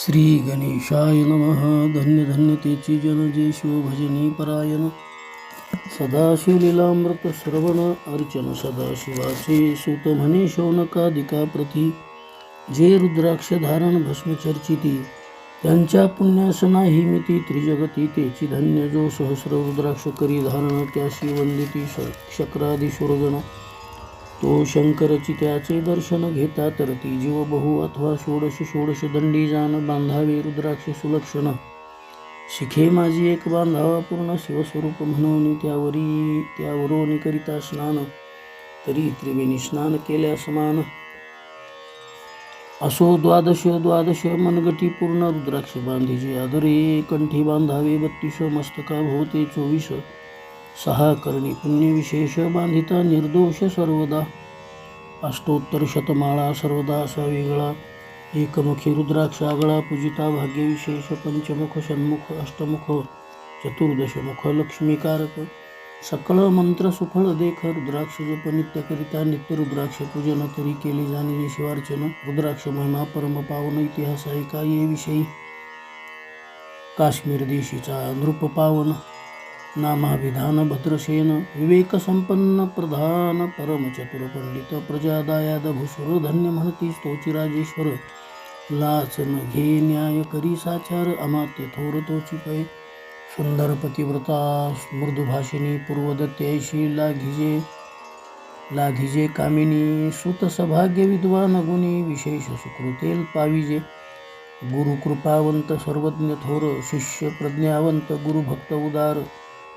श्री गणेशाय नमः. धन्य धन्य तेची जन जे परायण. सदाशिव लीलामृत श्रवण अर्चन सदाशिवाचे सुत म्हणे शौनकादिका प्रती. जे रुद्राक्ष धारण भस्म चर्चिती त्यांच्या पुण्यास नाही मिती त्रिजगती तेची धन्य जो सहस्र रुद्राक्ष करी धारण त्याशी वंदिती शक्रादी सुरगण तो शंकरची त्याचे दर्शन घेता तर ती जीव बहु अथवा षोडश षोडश दंडी जाण बांधावे रुद्राक्ष सुलक्षण. शिखे माझी एक बांधावा पूर्ण शिवस्वरूप म्हणून त्यावरी त्यावरून करिता स्नान तरी त्रिवेणी स्नान केल्या समान. असो द्वादश द्वादश मनगटी पूर्ण रुद्राक्ष बांधीजे आदरे कंठी बांधावे बत्तीस मस्तका भोवते चोवीस. सहा करणी पुण्यविशेष बांधिता निर्दोष सर्वदा. अष्टोत्तर शतमाळा सर्वदा असा वेगळा एकमुखी रुद्राक्ष आगळा पूजिता भाग्यविशेष पंचमुख षण्मुख अष्टमुख चतुर्दशमुख लक्ष्मीकारक. सकळ मंत्र सुफळ देख रुद्राक्ष जप नित्य नित्य रुद्राक्ष पूजन तरी केले जाणे शिवार्चन. रुद्राक्ष महिमा परम पावन इतिहास ऐका ये विषयी. काश्मीर देशीचा नृप पावन. नामाभिधान भद्रसेन विवेक संपन्न प्रधान परम चतुर पंडित प्रजादायाद भूसुर धन्य म्हणती स्तोची राजेश्वर लाचन घे न्याय करी साचार अमात्य थोर तोची पै सुंदर पतिव्रता मृदुभाषिणी पूर्वदत्याशी लाघिजे। लाघिजे कामिनी सुत सभाग्य विद्वान गुणी विशेष सुकृतेल पाविजे। गुरु कृपावंत सर्वज्ञ थोर शिष्य प्रज्ञावंत गुरुभक्त उदार।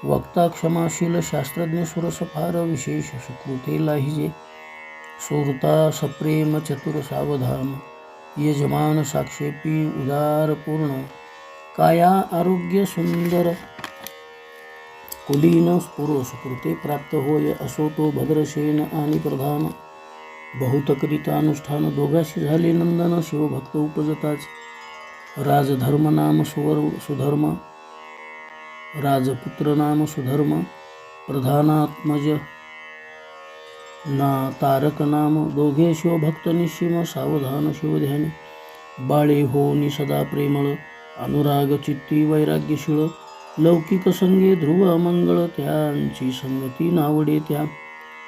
वक्ता क्षमाशील शास्त्रज्ञ सुरस फार विशेष सुकृते जे सुरता सप्रेम चतुर सावधान। यजमान साक्षेपी उदार पूर्ण। काया आरोग्य सुंदर। कुलीन स्फुर सुकृते प्राप्त होय। असो तो भद्रसेन आणि प्रधान। बहुतकरिता अनुष्ठान दोघाशी झाले नंदन। शिवभक्त उपजताच। राजधर्म नाम सुवर सुधर्म। राजपुत्र नाम सुधर्म प्रधानात्मज। ना तारक नाम दोघे शिवभक्त निशिम सावधान शिवध्यानी। बाळे हो नि सदा प्रेमळ अनुराग चित्ती वैराग्यशीळ। लौकिक संगे ध्रुव अमंगळ त्यांची संगती नावडे त्या।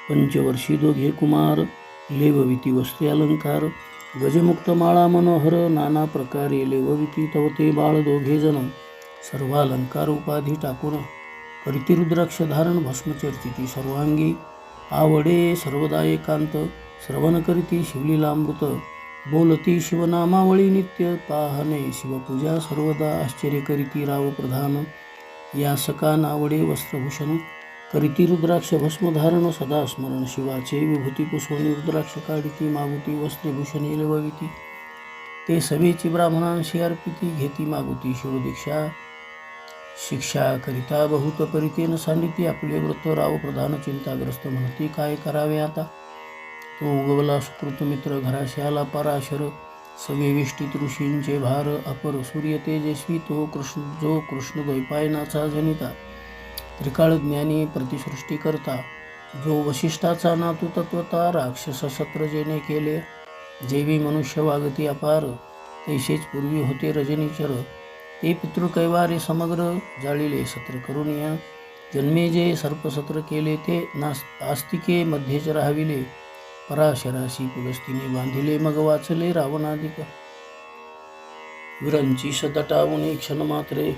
पंचवर्षी दोघे कुमार लेवविती वस्त्री अलंकार। गजमुक्त माळा मनोहर नाना प्रकारे लेवविती तवते बाळ दोघे जण। सर्वालंकार उपाधी टाकून कर्तिरुद्राक्ष धारण भस्मचर्चिती सर्वांगी. आवडे सर्वदा एकांत श्रवण करीती शिवलीलामृत. बोलती शिवनामावळी नित्य पाहणे शिवपूजा सर्वदा आश्चर्य करीती राव प्रधान. या सका नावडे वस्त्रभूषण करीती रुद्राक्ष भस्मधारण सदा स्मरण शिवाचे विभूती पुष्पणी रुद्राक्ष काढिती मागुती वस्त्रभूषणे लेवविती ते सभेची ब्राह्मणांशी अर्पिती घेती मागुती शिवदीक्षा. शिक्षाकरिता बहुत परितेन सांडिती आपले व्रत राव प्रधान चिंताग्रस्त म्हणती काय करावे आता? तो उगवला सुकृत मित्र घराशी आला पराशर सवे विष्टित ऋषींचे भार अपर सूर्य तेजस्वी तो कृष्ण जो कृष्ण द्वैपायनाचा जनिता त्रिकाळ ज्ञानी प्रतिसृष्टी करता जो वशिष्ठाचा नातू तत्वता राक्षस सत्र जेने केले जेवी मनुष्य वागती अपार तैसेच पूर्वी होते रजनीचर ते पितृकैवारे समग्र जाळिले सत्र करून या. जन्मे जे सर्पसत्र केले ते नास आस्तिके मध्येच राहाविले. पराशराशी पुलस्तीने बांधिले मग वाचले रावणाधिक विरंची सदटावून क्षण मात्रे.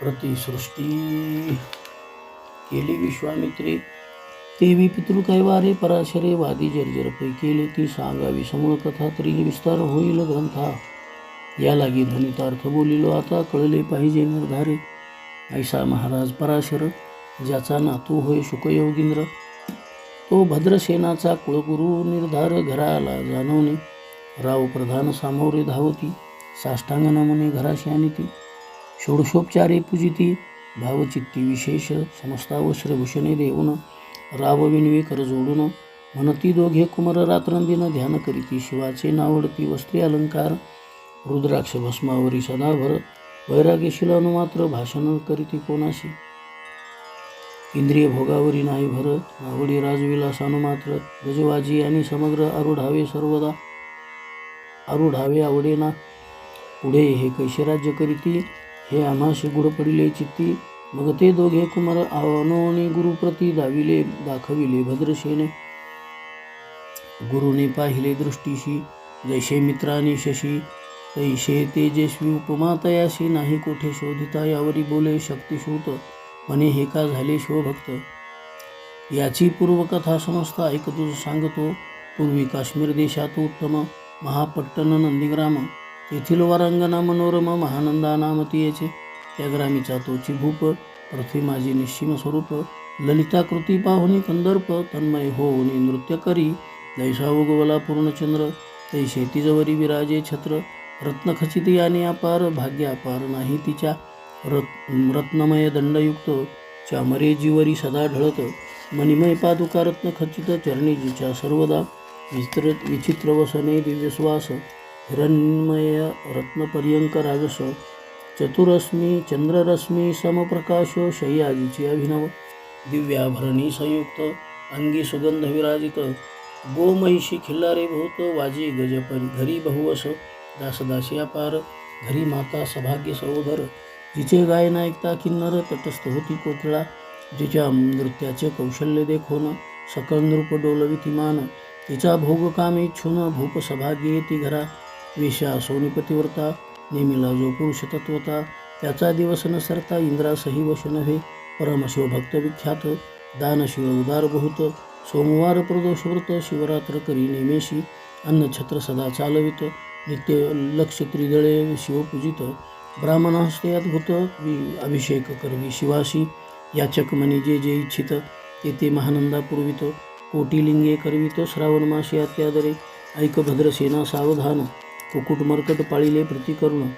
प्रतिसृष्टी केली विश्वामित्रे. पितृ पितृकैवारे पराशरे वादी जर्जर पै केले ती सांगावी समूळ कथा तरी विस्तार होईल ग्रंथा. या लागी ध्वनितार्थ बोलिलो आता कळले पाहिजे निर्धारे. ऐसा महाराज पराशर ज्याचा नातू होय शुकयोगिंद्र. तो भद्रसेनाचा कुळगुरू निर्धार घराला जाणवणे. राव प्रधान सामोरे धावती साष्टांग नमुने घराशी आणीती. षोडशोपचारे पूजिती भावचित्ती विशेष समस्ता वस्त्रभूषणे देऊन राव विणवे कर जोडून म्हणती दोघे कुमर रात्रंदिन ध्यान करीती शिवाचे नावडती वस्त्री अलंकार. रुद्राक्ष भस्मावरी सदाभर वैराग्यशील मात्र भाषण करीती कोणाशी? इंद्रिय भोगावरी नाही भर नावडी राजविलास मात्र गजवाजी आणि समग्र आरुढावे सर्वदा. आरूढावे आवडेना. पुढे हे कैसे राज्य करीती? हे आम्हाशी गुढ पडिले चित्ती. मग ते दोघे कुमार आवनोनी गुरुप्रती दाविले दाखविले भद्रसेने. गुरुने पाहिले दृष्टीशी जैसे मित्राने शशी. तैशे तेजस्वी उपमा तयाशी नाही कोठे शोधिता यावरी बोले शक्तिशूत म्हणे हे का झाले शिवभक्त याची पूर्वकथा समस्त ऐक तुझं सांगतो. पूर्वी काश्मीर देशात उत्तम महापट्टण नंदीग्राम तेथील वारांगना मनोरम महानंदा नामतीयेचे त्या ग्रामीचा तोची भूप पृथ्वी माझी निश्चिम स्वरूप. ललिताकृती पाहुनी कंदर्प तन्मय होऊनी नृत्य करी. दैसा उगवला पूर्णचंद्र तैसे शेतीजवरी विराजे छत्र. रत्नखचित आणि अपार भाग्य अपार नाही तिच्या रत् रत्नमय दंडयुक्त. चामरे जीवरी सदा ढळत. मणिमय पादुका रत्नखचित चरणी जिच्या सर्वदा विस्तृत विचित्र वसने दिव्यश्वास हिरण्मय रत्नपर्यंक राजस. चतुरश्मी चंद्ररश्मी समप्रकाश शय्याजीची अभिनव. दिव्याभरणी संयुक्त अंगी सुगंध विराजित. गोमहिषी खिल्लारे भूत वाजी गजपरी घरी बहुवस. दासदासी अपार घरी माता सभाग्य सहोदर जिचे गायन ऐकता किन्नर तटस्थ होती कोकिळा जिच्या नृत्याचे कौशल्य देखून सकल नृप डोलवितिमान तिचा भोग काम छुन भूप सभाग्य येती घरा वेशा सोनीपतिव्रता नेमिला जो पुरुष तत्वता त्याचा दिवस न सरता इंद्रासही वश नव्हे परमशिव भक्त विख्यात दानशिव उदार बहुत सोमवार प्रदोष व्रत शिवरात्र करी नेमेशी अन्नछत्र सदा चालवित नित्य लक्ष त्रिदळे शिवपूजित ब्राह्मण हस्ते अद्भुत वि- अभिषेक करवी शिवाशी याचक मनी जे जे इच्छित ते ते महानंदा पुरवित. कोटिलिंगे करवित श्रावण मासे अत्यादरे. ऐक भद्रसेना सावधान. कुकुट मरकट पाळीले प्रतिकरुण.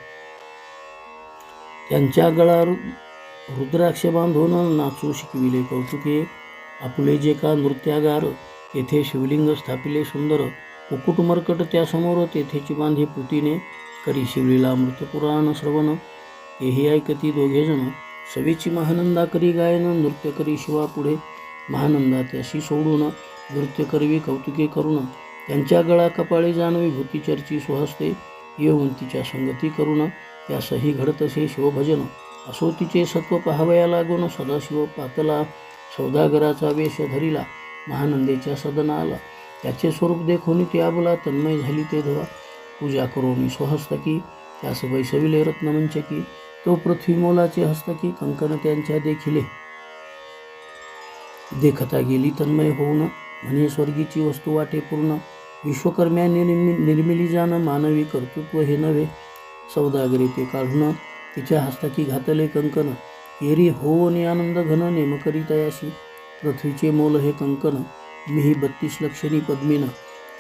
त्यांच्या गळा रुद्राक्ष बांधून नाचू शिकविले कौतुके. आपले जे का नृत्यागार येथे शिवलिंग स्थापिले सुंदर. कुकुट मरकट त्यासमोर तेथेची बांधे पुतीने करी शिवलीला अमृतपुराण श्रवण. तेही ऐकती दोघेजण सवेची महानंदा करी गायन नृत्य करी शिवा पुढे. महानंदा त्याशी सोडून नृत्य करवी कौतुके करून त्यांच्या गळा कपाळी जाणवी भूती चर्ची सुहस्ते. येऊन तिच्या संगती करून त्यासही घडतसे शिवभजन. असो तिचे सत्व पाहावया लागून सदाशिव पातला सौदागराचा वेश धरिला. महानंदेच्या सदनाला त्याचे स्वरूप देखून ती आबला तन्मय झाली ते धवा. पूजा करून स्वहस्तकी त्यास वैसविले रत्नमंचकी तो पृथ्वी मोलाचे हस्तकी कंकण त्यांच्या देखिले. देखता गेली तन्मय होऊन म्हणे स्वर्गीची वस्तू वाटे पूर्ण. विश्वकर्म्याने निर्मि निर्मिली जाण मानवी कर्तृत्व हे नव्हे. सौदागरी ते काढून तिच्या हस्तकी घातले कंकण. एरी होऊन आनंद घन नेमकरी तयाशी. पृथ्वीचे मोल हे कंकण. मी ही बत्तीस लक्षणी पद्मीन.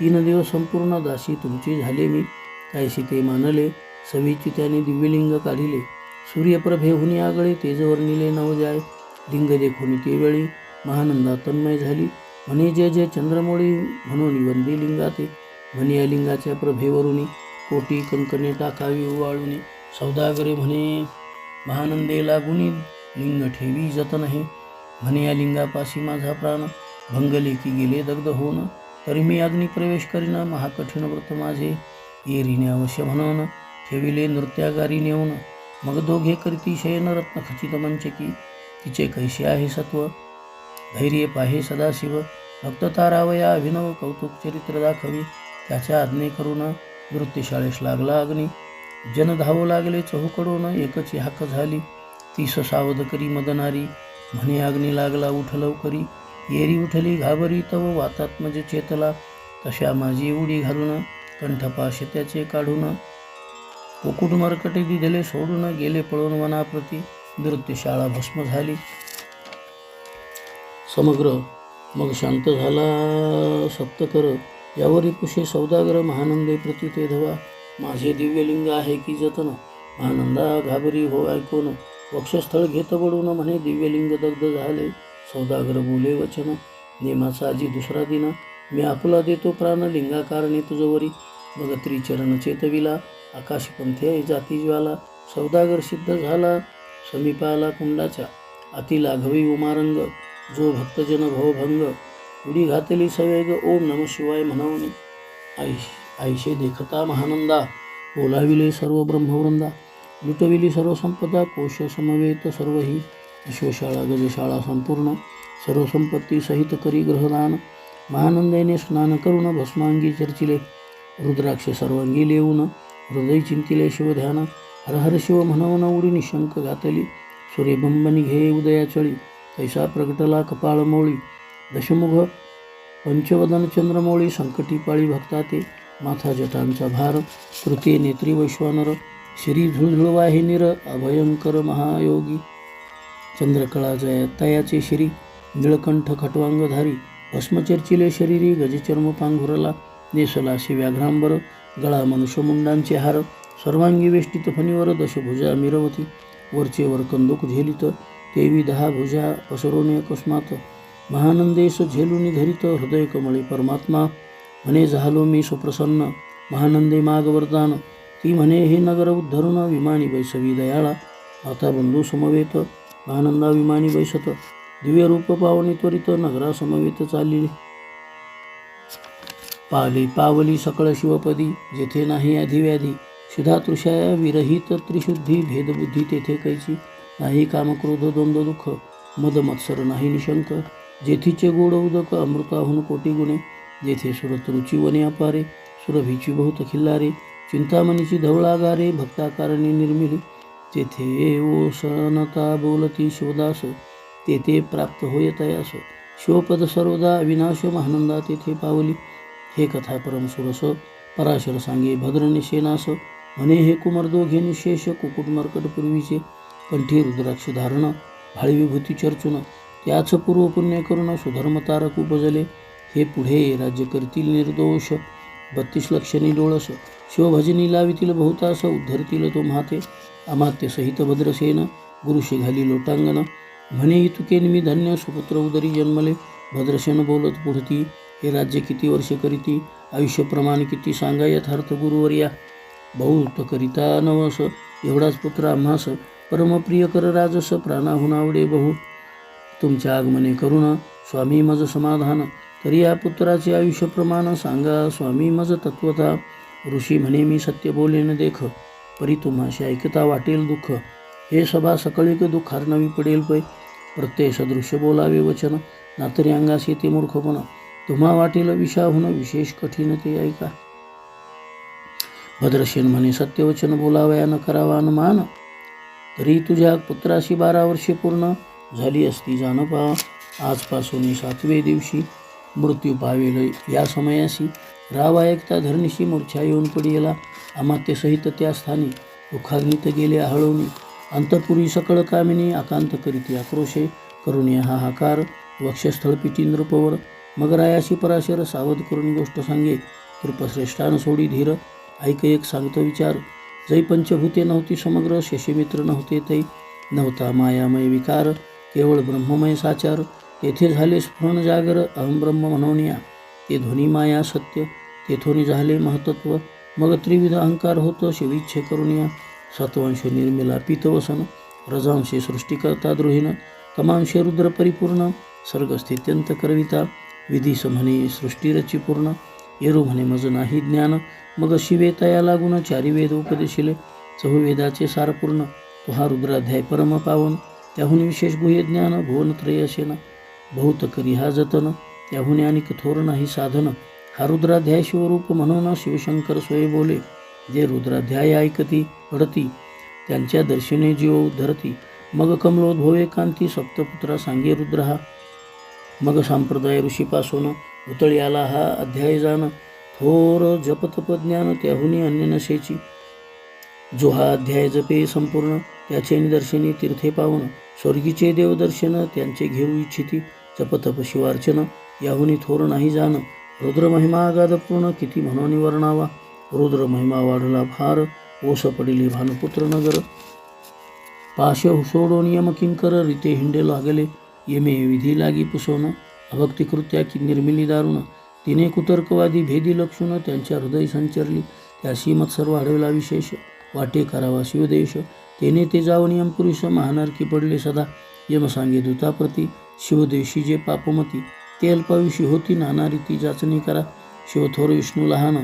तीन दिवस संपूर्ण दासी तुमची झाले मी. कायशी ते मानले सवीची त्याने दिव्यलिंग काढिले. सूर्यप्रभेहुनी आगळे तेजवर्णिले नवजाय लिंग देखुनी ते वेळी महानंदा तन्मय झाली. म्हणे जे जे चंद्रमोळी म्हणून वंदी लिंगाते. म्हणे या लिंगाच्या प्रभेवरुनी कोटी कंकणे टाकावी उवाळूनी. सौदागरे म्हणे महानंदे लागुनी. लिंग ठेवी जतन हे. म्हणे या लिंगापाशी माझा प्राण. भंगले की गेले दग्ध होऊन तरी मी अग्नी प्रवेश करीन महाकठीण व्रत माझे येरीने अवश्य म्हणून ठेविले नृत्यागारी नेऊन. मग दोघे करती शयन रत्न खचित मंचकी तिचे कैसे आहे सत्व? धैर्य पाहे सदाशिव भक्त तारावया अभिनव कौतुक चरित्र दाखवी त्याच्या आज्ञे करून नृत्यशाळेस लागला अग्नी. जन धावू लागले चहूकडून एकची हाक झाली. ती सावध करी मदनारी म्हणे अग्नी लागला उठ लवकरी. येरी उठली घाबरी तव वातात्मज म्हणजे चेतला. तशा माझी उडी घालून कंठपाश त्याचे काढून कुकुट मरकटे दिले सोडून गेले पळून वनाप्रती. नृत्यशाळा भस्म झाली. समग्र मग शांत झाला. सप्तकर यावरी कुशे सौदागर महानंदे प्रति ते धवा. माझे दिव्यलिंग आहे की जतन? महानंदा घाबरी हो ऐकून वक्षस्थळ घेत बडून म्हणे दिव्यलिंग दग्ध झाले. सौदागर बोले वचन नेमाचा आजी दुसरा दिना मी आपुला देतो प्राण लिंगाकारणे तुझवरी मग त्रिचरण चेतविला आकाशपंथी जाती ज्वाला. सौदागर सिद्ध झाला समीपाला कुंडाच्या. अति लाघवी उमारंग जो भक्तजन भवभंग. उडी घातली सवेग ओम नम शिवाय म्हणवणे. आई आईशे देखता महानंदा. बोलाविले सर्व ब्रह्मवृंदा. लुटविली सर्व संपदा कोश समवेत सर्व ही अश्वशाळा गजशाळा संपूर्ण सर्व संपत्ती सहित करी ग्रहदान महानंदेने स्नान करून भस्मांगी चर्चिले रुद्राक्ष सर्वांगी लेऊन हृदय चिंतिले शिवध्यान. हर हर शिव म्हणवन उडी निशंक घातली सूर्यबंब निघे उदया चळी तैसा प्रगटला कपाळ मोळी. दशमुख पंचवदन चंद्रमौळी संकटी पाळी भक्ता ते माथा जटांचा भार तृतीय नेत्री वैश्वानर श्री झुळझुळवाही अभयंकर महायोगी. चंद्रकळा जय तयाचे श्री निळकंठ खटवांगधारी भस्मचर्चिले शरीरी गजचर्म पांघुरला नेसलाशी व्याघ्रांबर गळा मनुष्यमुंडांचे हार सर्वांगी वेष्टित फणीवर दशभुजा मिरवती वरचे वर कंदुक झेलित तेवी दहा भुजा पसरोणे अकस्मात महानंदेश झेलुनी धरित हृदय कमळे परमात्मा म्हणे झालो मी सुप्रसन्न महानंदे माग वरदान ती म्हणे हे नगर उद्धरुण विमानी बैसवी दयाळा आता बंधू समवेत आनंदाभिमानी बैसत दिव्य रूप पावनी त्वरित नगरासमवेत चालली. पावली पावली सकळ शिवपदी जेथे नाही अधिव्याधी क्षुधा तृषाया विरहित त्रिशुद्धी भेदबुद्धी तेथे कैची. नाही कामक्रोध द्वंद्व दुःख मद मत्सर नाही निशंक जेथीचे गोड उदक अमृताहून कोटी गुणे जेथे सुरत रुची वने अपारे सुरभीची बहुत खिल्लारे चिंतामणीची धवळागारे भक्ताकारणी निर्मिली. तेथे ओसनता बोलती शिवदास तेथे प्राप्त होय तयास शिवपद सर्वदा अविनाश महानंदा तेथे पावली. हे कथा परम सुरस पराशर सांगे भद्रनिशेनास म्हणे हे कुमार दोघे निशेष कुकुट मर्कट पूर्वीचे. कंठी रुद्राक्ष धारण भाळविभूती चर्चून. त्याच पूर्व पुण्य करून सुधर्मतारक उपजले. हे पुढे राज्य करतील निर्दोष. बत्तीस लक्षणी डोळस. शिवभजनी लावितील बहुतास उद्धरतील तो महाते. अमात्य सहित भद्रसेन गुरुशी घाली लोटांगण म्हणे इतुकेन मी धन्य सुपुत्र उदरी जन्मले. भद्रसेन बोलत पुढती हे राज्य किती वर्ष करीती? आयुष्य प्रमाण किती सांगा यथार्थ गुरुवर्या? बहुत करिता नवस एवढाच पुत्र आम्हास. परमप्रिय कर राजस प्राणाहून आवडे बहु. तुमच्या आगमने करुणा स्वामी मज समाधान. तरी या पुत्राचे आयुष्य प्रमाण सांगा स्वामी मज तत्वता. ऋषी म्हणे मी सत्य बोलेन देख. परी तुम्हाशी ऐकता वाटेल दुःख. हे सभा सकळीक दुःखार नवी पडेल पै. प्रत्यय सदृश्य बोलावे वचन. नातरी अंगास येते मूर्खपणा तुम्हा वाटेल विषाहून विशेष कठीण ते ऐका. भद्रसेन म्हणे सत्यवचन बोलावया न करावा मान तरी तुझ्या पुत्राशी बारा वर्षे पूर्ण झाली असती जाण पहा आजपासून सातवे दिवशी मृत्यू पावेल या समयासी राव ऐकता धरणीशी मूर्छा येऊन पडियला अमात्यसहित त्या स्थानी दुःखाग्नीत गेले हळवणी अंतपुरी सकळ कामिनी आकांत करीती आक्रोशे करुणी हाहाकार वक्षस्थळ पितींद्रपवर मगरायाशी पराशर सावध करून गोष्ट सांगे. कृपश्रेष्ठान सोडी धीर ऐक एक सांगतो विचार. जै पंचभूते नव्हती समग्र शशीमित्र नव्हते तै. नव्हता मायामय विकार केवळ ब्रह्ममय साचार. तेथे झाले स्फुरण जागर अहम ब्रह्म म्हणवण्या ते ध्वनी माया सत्य तेथोनी झाले महतत्व. मग त्रिविध अहंकार होतो शिविच्छे करुनिया सत्वांश निर्मिला पितवसन रजांशे सृष्टीकर्ता द्रोहिण तमांशे रुद्र परिपूर्ण सर्गस्थित्यंत करविता. विधीस म्हणे सृष्टीरची पूर्ण. येरू म्हणे मज नाही ज्ञान. मग शिवे तया लागून चारी वेद उपदेशिले. चहुवेदाचे सारपूर्ण तो हा रुद्राध्याय परम पावन. त्याहून विशेष गुह्य ज्ञान भुवनत्रय असेना बहुत करी हा जतन. त्याहून आणि कठोर नाही साधन. हा रुद्राध्याय शिवरूप म्हणून शिवशंकर स्वय बोले. जे रुद्राध्याय ऐकती पडती त्यांच्या दर्शने जीव उद्धरती. मग कमलोद्भवे कांती सप्तपुत्रा सांगे रुद्र हा मग संप्रदाय ऋषीपासून उतळ्याला आला हा अध्याय जाण. थोर जपतप ज्ञान त्याहुनी अन्य नशेची. जो हा अध्याय जपे संपूर्ण त्याचे निदर्शनी तीर्थे पावन. स्वर्गीचे देवदर्शन त्यांचे घेऊ इच्छिती. जपतप शिवार्चन याहुनी थोर नाही जाणं. रुद्र महिमा पूर्ण किती म्हणून वर्णावा रुद्र महिमा वाढला फार ओस पडिले भानुपुत्र नगर पाश सोडो नियम किंकर रिते हिंडे लागले। येमे विधी लागी पुसवण। अभक्तिकृत्या की निर्मिली दारुण। तिने कुतर्कवादी भेदी लक्षण त्यांच्या हृदय संचरली। त्याशी मत्सर वाढविला विशेष। वाटे करावा शिवदेश। तेने ते जाऊन यम पुरुष महानारकी पडले सदा। यम सांगे दूताप्रती। शिवदेशी जे पापमती। ते अल्पायुषी होती नाना रीती जाचणी करा. शिवथोर विष्णू लहान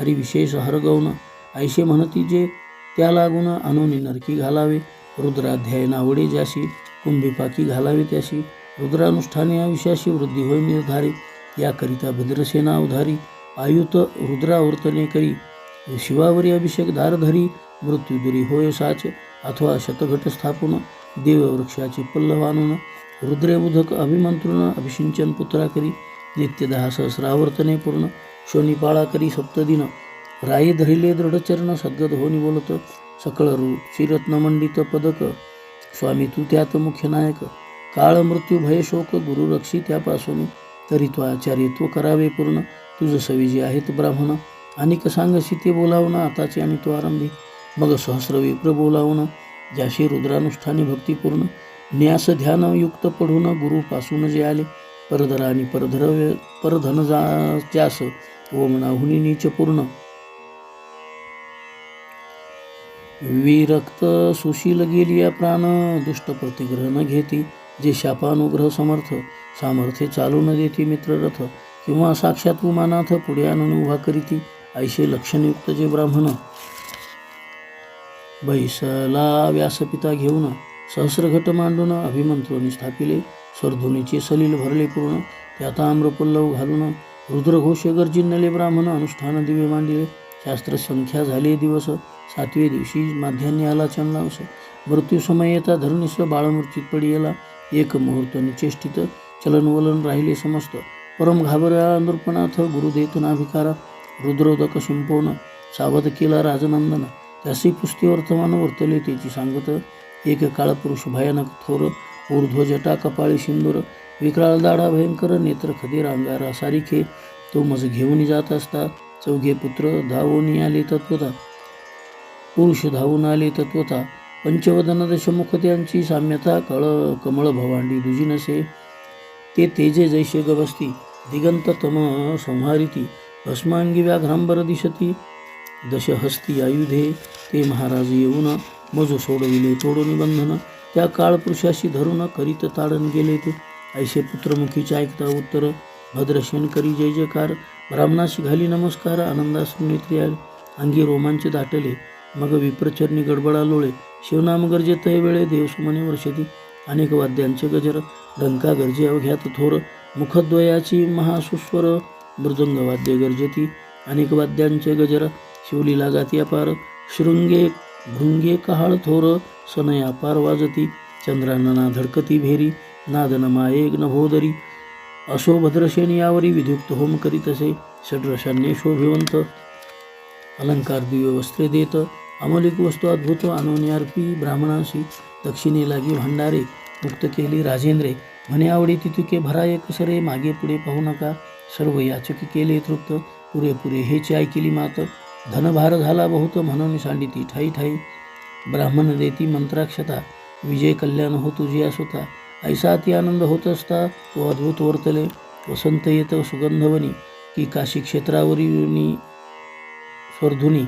हरिविशेष विशेष ऐशे म्हणती जे त्या लागून आणून नरकी घालावे. रुद्राध्याय नावडे ज्याशी कुंभीपाकी घालावे त्याशी. रुद्रानुष्ठाने या विषयाशी वृद्धी होय निर्धारी. याकरिता भद्रसेना अवधारी आयुत रुद्रावर्तने करी. शिवावरी अभिषेक धारधरी मृत्यूदुरी होय साच. अथवा शतघट स्थापून. देववृक्षाची पल्लव आणून रुद्रे अभिषिंचन पुत्रा करी नित्य दहा सहस्रावर्तने पूर्ण शोनिपाळा करी सप्तदिन राई धरिले दृढचरण सद्गत होनी बोलत सकळ रुचिरत्नमंडित पदक स्वामी तू त्यात मुख्य नायक काळ मृत्यू भयशोक गुरुरक्षी गुरु रक्षी त्यापासून तरी तो आचार्यत्व करावे पूर्ण तुझं सविजी आहेत ब्राह्मण अनेक सांगशी ते बोलावणं आताचे आणि तो आरंभी मग सहस्र विप्र ज्याशी रुद्रानुष्ठानी भक्तिपूर्ण न्यास ध्यान युक्त गुरुपासून जे आले परधर आणि परधर परधन जा ज्यास ओमनाहुनी पूर्ण. विरक्त सुशील गेली या प्राण दुष्ट प्रतिग्रह न घेती जे शापानुग्रह समर्थ सामर्थ्य चालू न देती मित्ररथ किंवा साक्षात उमानाथ पुढे आणून उभा करीती ऐशे लक्षणयुक्त जे ब्राह्मण. बैसला व्यासपिता घेऊन सहस्रघट मांडून अभिमंत्रोनी स्थापिले स्वर्धुनीचे सलील भरले पूर्ण त्यात आम्रपल्लव घालून रुद्रघोष गर्जिनले ब्राह्मण अनुष्ठान दिवे मांडिले. शास्त्रसंख्या झाले दिवस सातवे दिवशी माध्यान्य आला चंदांश मृत्यू येता धरणीस बाळमूर्चित पडी येला एक मुहूर्त निचेष्टित चलनवलन राहिले समस्त. परम घाबरा नृपनाथ गुरुदेत नाभिकारा रुद्रोदक शिंपवून सावध केला राजनंदन. त्यासी पुस्ती वर्तमान वर्तले त्याची सांगत एक काळपुरुष भयानक थोर ऊर्ध्वजटा कपाळी सिंदूर विक्राळ दाढा भयंकर नेत्र खदीर अंगारा सारिखे तो मज घेऊन जात असता. चौघे पुत्र धावून आले तत्वता पुरुष धावून आले तत्वता पंचवदन दशमुख त्यांची साम्यता कळ कमळ भवांडी दुजी नसे. ते तेजे जैसे गवस्ती दिगंत तम संहारिती भस्मांगी व्याघ्रांबर दिशती. दशहस्ती आयुधे ते महाराज येऊन मज सोडविले. तोडून बंधन त्या काळपुरुषाशी धरून करीत ताडण गेले ते. ऐसे पुत्रमुखीचे ऐकता उत्तर भद्रशेन करी जय जयकार. ब्राह्मणाशी घाली नमस्कार आनंदास नेत्री आले. अंगी रोमांचे दाटले. मग विप्रचरणी गडबडा लोळे. शिवनाम गरजे तय वेळे देवसुमने वर्षती अनेक वाद्यांचे गजर डंका गरजे अवघ्यात थोर. मुखद्वयाची महासुस्वर मृदंग वाद्य गरजेती. अनेक वाद्यांचे गजर शिवलीला गाती अपार. शृंगे भृंगे कहाळ थोर सनया पार वाजती चंद्रानना धडकती भेरी नादन माये नभोदरी अशोभद्रशेन यावरी विद्युक्त होम करीत असे षड्रशांनी शोभिवंत. अलंकार दिव्य वस्त्रे देत अमलिक वस्तू अद्भुत अनोन्यार्पी ब्राह्मणांशी दक्षिणे लागी भांडारे मुक्त केली राजेंद्रे. म्हणे आवडी तितुके भरा एक सरे मागे पुढे पाहू नका. सर्व याचकी केले तृप्त पुरेपुरे हेची ऐकिली मात. धनभार झाला बहुत म्हणून सांडिती. ठाई ठाई. ब्राह्मण देती मंत्राक्षता. विजय कल्याण हो तुझी असोता. ऐसा अति आनंद होत असता तो अद्भुत वर्तले. वसंत येत सुगंधवनी. की काशी क्षेत्रावरीनी स्वर्धुनी.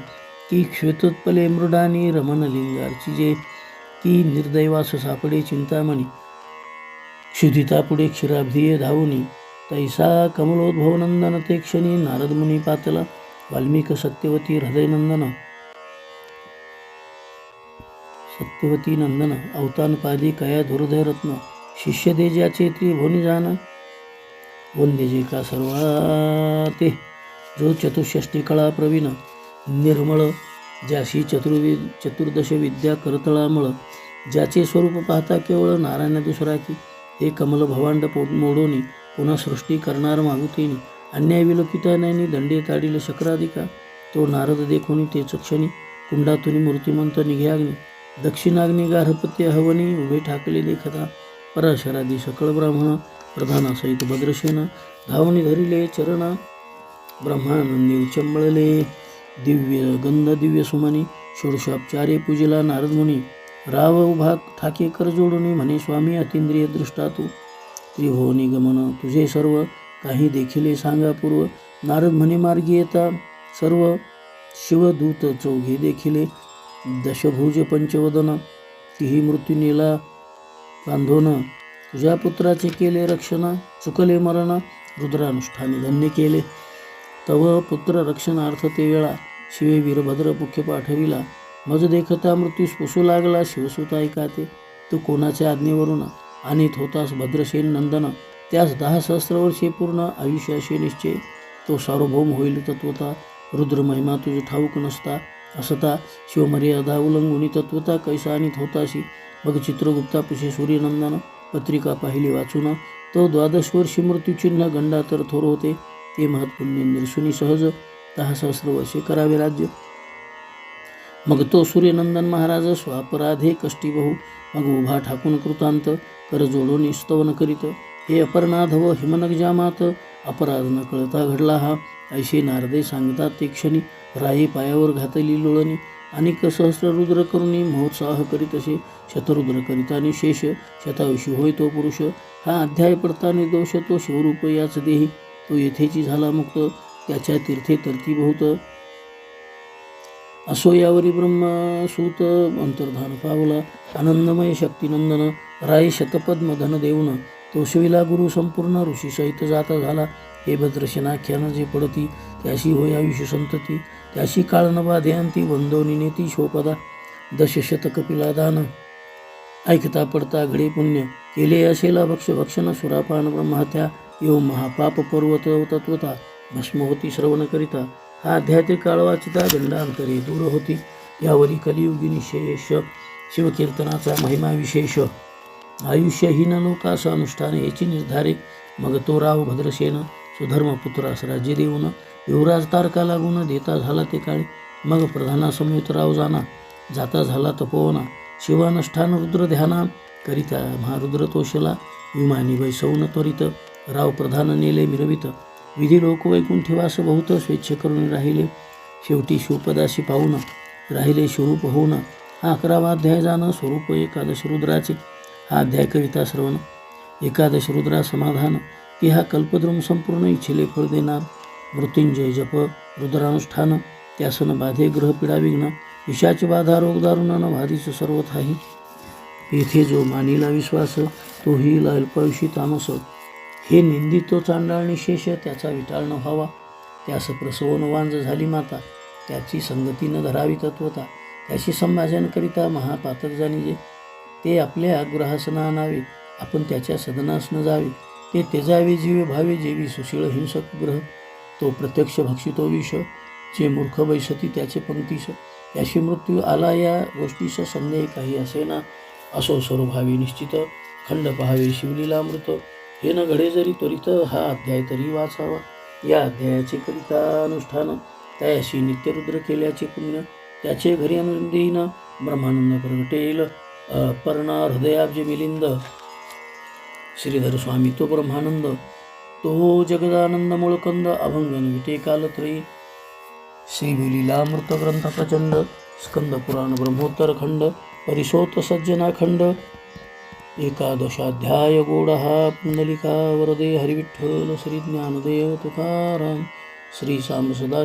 की श्वेतोत्पले मृडानी रमणलिंगारची जे. की निर्दैवास सापडे चिंतामणी. क्षुधिता पुढे क्षीराब्धिये धावुनी. तैसा कमलोद्भवनंदन ते क्षणी नारदमुनी पातला. वाल्मिक सत्यवती हृदयनंदन। सत्यवती नंदन अवतान पादी कया दुर्धय रत्न। शिष्य दे ज्याचे भोनी जाण वंदे जे का सर्वाते। जो चतुष्षष्टी कळा प्रवीण। निर्मळ ज्याशी चतुर्वि चतुर्दश विद्या करतळामळ। ज्याचे स्वरूप पाहता केवळ नारायण दुसरा की हे कमल भवांड पो मोडोनी पुन्हा सृष्टी करणार मागुतीनी। अन्याय विलोकिता नैनी दंडे ताडील शक्राधिका तो नारद देखोनी ते चक्षणी कुंडातुनी मूर्तिमंत निघ्याग्नी दक्षिणाग्नी गार्हपत्य हवनी उभे ठाकले देखता पराशरादी सकळ ब्राह्मण प्रधानासहित भद्रसेन धावणी धरिले चरण ब्रह्मानंदी उचंबळले दिव्य गंध दिव्य सुमनी षोडशोपचारे पूजिला नारदमुनी राव उभा ठाके कर जोडुनी म्हणे स्वामी अतिंद्रिय दृष्टा तू त्रिभुवनी गमन तुझे सर्व काही देखील सांगा पूर्व. नारद म्हणे मार्गी येता सर्व शिवदूत चौघे देखील. दशभुज पंचवदन तिही मृत्यू नेला. तुझ्या पुत्राचे केले रक्षण चुकले मरण रुद्रानुष्ठाने धन्य केले. तव पुत्र रक्षणार्थ ते वेळा शिवे वीरभद्र मुख्य पाठविला. मज देखता मृत्यूस पुसू लागला शिवसुत ऐका ते? तू कोणाच्या आज्ञेवरून आणीत होतास भद्रसेन नंदन? त्यास दहा सहस्र वर्षे पूर्ण आयुष्याशी निश्चय. तो सार्वभौम होईल तत्वता रुद्र महिमा ठाऊक नसता असता शिवमर्यादा उल्लंघुनी तत्वता कैसा आणि होताशी. मग चित्रगुप्ता पुषे सूर्यनंदन पत्रिका पाहिली वाचून तो द्वादश वर्षी मृत्यूचिन्ह गंडा तर थोर होते. ते महत्पुण्य निर्सुनी सहज दहा सहस्र वर्षे करावे राज्य. मग तो सूर्यनंदन महाराज स्वापराधे कष्टी बहु मग उभा ठाकून कृतांत कर जोडून स्तवन करीत. हे अपर्णाध व हिमनगजामात. अपराध न कळता घडला हा. ऐशी नारदे सांगतात ते क्षणी राही पायावर घातली लोळणी अनेक सहस्र रुद्र करुणी महोत्साह करीत असे. शतरुद्र करितानी शेष शतायुषी होय तो पुरुष. हा अध्याय पडतानी दोष तो शिवरूप याच देही. तो येथेची झाला मुक्त त्याच्या तीर्थे तरती बहुत असो यावरी ब्रह्मसूत अंतर्धान पावला. आनंदमय शक्तिनंदन राय शतपद्म धन देऊन तोशिला गुरु संपूर्ण ऋषीसहित जाता झाला. हे भद्रशनाख्यान जे पडती त्याशी होय आयुष्य संतती त्याशी काळ न बाध्यांती अंती नेती शोपदा दशशत कपिला दान. ऐकता पडता घडे पुण्य केले असेला भक्ष भक्षण सुरापान ब्रह्महत्या यो महापाप पर्वत तत्वता भस्म होती श्रवण करिता. हा अध्याय काळ वाचिता दंडांतरे दूर होती. यावरी कलियुगिनी शेष शिवकीर्तनाचा महिमा विशेष. आयुष्यहीन लोकास अनुष्ठान याची निर्धारे मग तो राव भद्रसेन सुधर्मपुत्रास राज्य देऊन युवराज तारका लागून देता झाला ते काळी. मग प्रधानासमेत राव जाना जाता झाला तपोवना. शिवानुष्ठान रुद्र ध्याना करिता महारुद्र तोषला विमानी वैसवून त्वरित राव प्रधान नेले मिरवित. विधी लोक वैकुंठिवास बहुत स्वेच्छ करून राहिले. शेवटी शिवपदाशी पाहून राहिले शिवरूप होऊन. हा अकरावा अध्याय जाणं स्वरूप एकादश रुद्राचे. अध्याय कविता श्रवण. एकादश रुद्रा समाधान. की हा कल्पद्रुम संपूर्ण इच्छिले फळ देणार. मृत्युंजय जप रुद्रानुष्ठान. त्यासन बाधे ग्रहपिडा विघ्न. विषाची बाधा रोग दारुणानं सर्वत सर्वथाही येथे जो मानिला विश्वास तोही अल्पायुषी तामस. हे निंदितो चांडाळणी शेष त्याचा विटाळणं व्हावा. त्यास प्रसवून वांज झाली माता. त्याची संगती न धरावी तत्वता. त्याशी संभाषण करिता महापातक जाणीजे. ते आपल्या गृहासना आणावे आपण त्याच्या सदनास न जावे ते तेजावे जीवे भावे जेवी सुशीळ हिंसक ग्रह. तो प्रत्यक्ष भक्षितो विष. जे मूर्ख बैसती त्याचे पंक्तीश याशी मृत्यू आला या गोष्टीचा संदेह काही असेना. असो स्वरूभावी निश्चित. खंड पहावे शिवलीलामृत हे न घडे जरी त्वरित हा अध्याय तरी वाचावा. या अध्यायाचे करिता अनुष्ठान. त्याशी नित्यरुद्र केल्याचे पुण्य. त्याचे घरी आनंदीनं ब्रह्मानंद प्रगटेल. पर्णा हृदयाब्जे मिलिंद श्रीधर स्वामी तो ब्रह्मानंद तो जगदानंद मुळकंद अभंगन विटे कालत्रयी श्रीविलीलामृत ग्रंथ प्रचंड स्कंद पुराण ब्रह्मोत्तर खंड परिशोत सज्जना खंड एकादशाध्याय गोडहा पुंडलिका वरदे हरिविठ्ठल श्री ज्ञानदेव तुकाराम श्री साम सदा